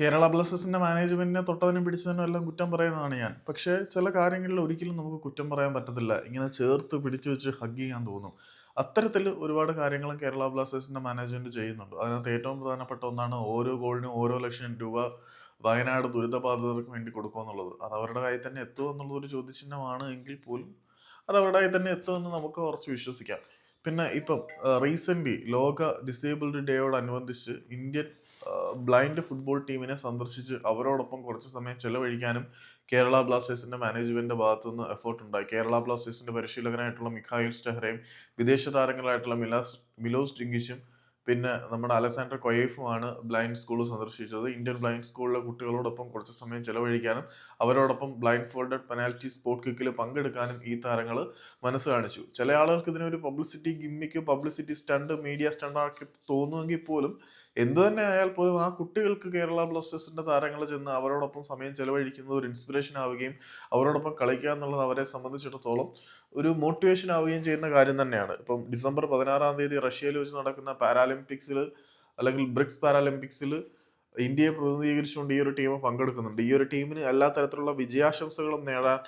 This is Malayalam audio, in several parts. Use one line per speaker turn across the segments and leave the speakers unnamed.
കേരള ബ്ലാസ്റ്റേഴ്സിന്റെ മാനേജ്മെന്റിനെ തൊട്ടതിനും പിടിച്ചതിനും എല്ലാം കുറ്റം പറയുന്നതാണ് ഞാൻ. പക്ഷേ ചില കാര്യങ്ങളിൽ ഒരിക്കലും നമുക്ക് കുറ്റം പറയാൻ പറ്റത്തില്ല. ഇങ്ങനെ ചേർത്ത് പിടിച്ചു വെച്ച് ഹഗ് ചെയ്യാൻ തോന്നും. അത്തരത്തിൽ ഒരുപാട് കാര്യങ്ങളും കേരള ബ്ലാസ്റ്റേഴ്സിന്റെ മാനേജ്മെന്റ് ചെയ്യുന്നുണ്ട്. അതിനകത്ത് ഏറ്റവും പ്രധാനപ്പെട്ട ഒന്നാണ് ഓരോ ഗോളിനും ഓരോ ലക്ഷം രൂപ വയനാട് ദുരിതബാധിതർക്ക് വേണ്ടി കൊടുക്കുക എന്നുള്ളത്. അത് അവരുടെ കയ്യിൽ തന്നെ എത്തുമോ ഒരു ചോദ്യചിഹ്നമാണ് എങ്കിൽ പോലും അത് അവരുടെ കയ്യിൽ തന്നെ എത്തുമെന്ന് നമുക്ക് കുറച്ച് വിശ്വസിക്കാം. പിന്നെ ഇപ്പം റീസെന്റ്ലി ലോക ഡിസേബിൾഡ് ഡേയോടനുബന്ധിച്ച് ഇന്ത്യൻ ബ്ലൈൻഡ് ഫുട്ബോൾ ടീമിനെ സന്ദർശിച്ച് അവരോടൊപ്പം കുറച്ച് സമയം ചെലവഴിക്കാനും കേരള ബ്ലാസ്റ്റേഴ്സിന്റെ മാനേജ്മെന്റിന്റെ ഭാഗത്തു നിന്ന് എഫേർട്ട് ഉണ്ടായി. കേരള ബ്ലാസ്റ്റേഴ്സിന്റെ പരിശീലകനായിട്ടുള്ള മിഖായിൽ സ്റ്റെഹ്റയും വിദേശ താരങ്ങളായിട്ടുള്ള മിലാസ് മിലോസ് ഡിങ്കിഷും പിന്നെ നമ്മുടെ അലക്സാണ്ടർ കൊയേഫുമാണ് ബ്ലൈൻഡ് സ്കൂൾ സന്ദർശിച്ചത്. ഇന്ത്യൻ ബ്ലൈൻഡ് സ്കൂളിലെ കുട്ടികളോടൊപ്പം കുറച്ച് സമയം ചെലവഴിക്കാനും അവരോടൊപ്പം ബ്ലൈൻഡ് ഫോൾഡഡ് പെനാൽറ്റി സ്പോർട്ട് കിക്കിൽ പങ്കെടുക്കാനും ഈ താരങ്ങൾ മനസ്സ് കാണിച്ചു. ചില ആളുകൾക്ക് ഇതിനൊരു publicity gimmick publicity stunt media സ്റ്റണ്ടാക്കി തോന്നുമെങ്കിൽ പോലും എന്തു തന്നെ ആയാൽ പോലും ആ കുട്ടികൾക്ക് കേരള ബ്ലാസ്റ്റേഴ്സിന്റെ താരങ്ങൾ ചെന്ന് അവരോടൊപ്പം സമയം ചെലവഴിക്കുന്നത് ഒരു ഇൻസ്പിറേഷൻ ആവുകയും അവരോടൊപ്പം കളിക്കുക എന്നുള്ളത് അവരെ സംബന്ധിച്ചിടത്തോളം ഒരു മോട്ടിവേഷൻ ആവുകയും ചെയ്യുന്ന കാര്യം തന്നെയാണ്. ഇപ്പം ഡിസംബർ പതിനാറാം തീയതി റഷ്യയിൽ വെച്ച് നടക്കുന്ന പാരാലിമ്പിക്സിൽ അല്ലെങ്കിൽ ബ്രിക്സ് പാരാലിമ്പിക്സിൽ ഇന്ത്യയെ പ്രതിനിധീകരിച്ചുകൊണ്ട് ഈ ഒരു ടീം പങ്കെടുക്കുന്നുണ്ട്. ഈ ഒരു ടീമിന് എല്ലാ തരത്തിലുള്ള വിജയാശംസകളും നേടാൻ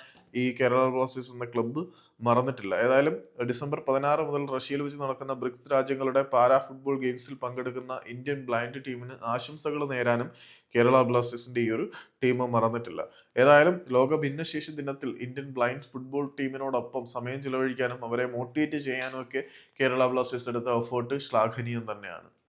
ഈ കേരള ബ്ലാസ്റ്റേഴ്സ് എന്ന ക്ലബ്ബ് മറന്നിട്ടില്ല. ഏതായാലും ഡിസംബർ പതിനാറ് മുതൽ റഷ്യയിൽ വെച്ച് നടക്കുന്ന ബ്രിക്സ് രാജ്യങ്ങളുടെ പാരാ ഫുട്ബോൾ ഗെയിംസിൽ പങ്കെടുക്കുന്ന ഇന്ത്യൻ ബ്ലൈൻഡ് ടീമിന് ആശംസകൾ നേരാനും കേരള ബ്ലാസ്റ്റേഴ്സിന്റെ ഈ ഒരു ടീം മറന്നിട്ടില്ല. ഏതായാലും ലോക ഭിന്നശേഷി ദിനത്തിൽ ഇന്ത്യൻ ബ്ലൈൻഡ് ഫുട്ബോൾ ടീമിനോടൊപ്പം സമയം ചിലവഴിക്കാനും അവരെ മോട്ടിവേറ്റ് ചെയ്യാനും ഒക്കെ കേരള ബ്ലാസ്റ്റേഴ്സ് എടുത്ത എഫേർട്ട് ശ്ലാഘനീയം തന്നെയാണ്.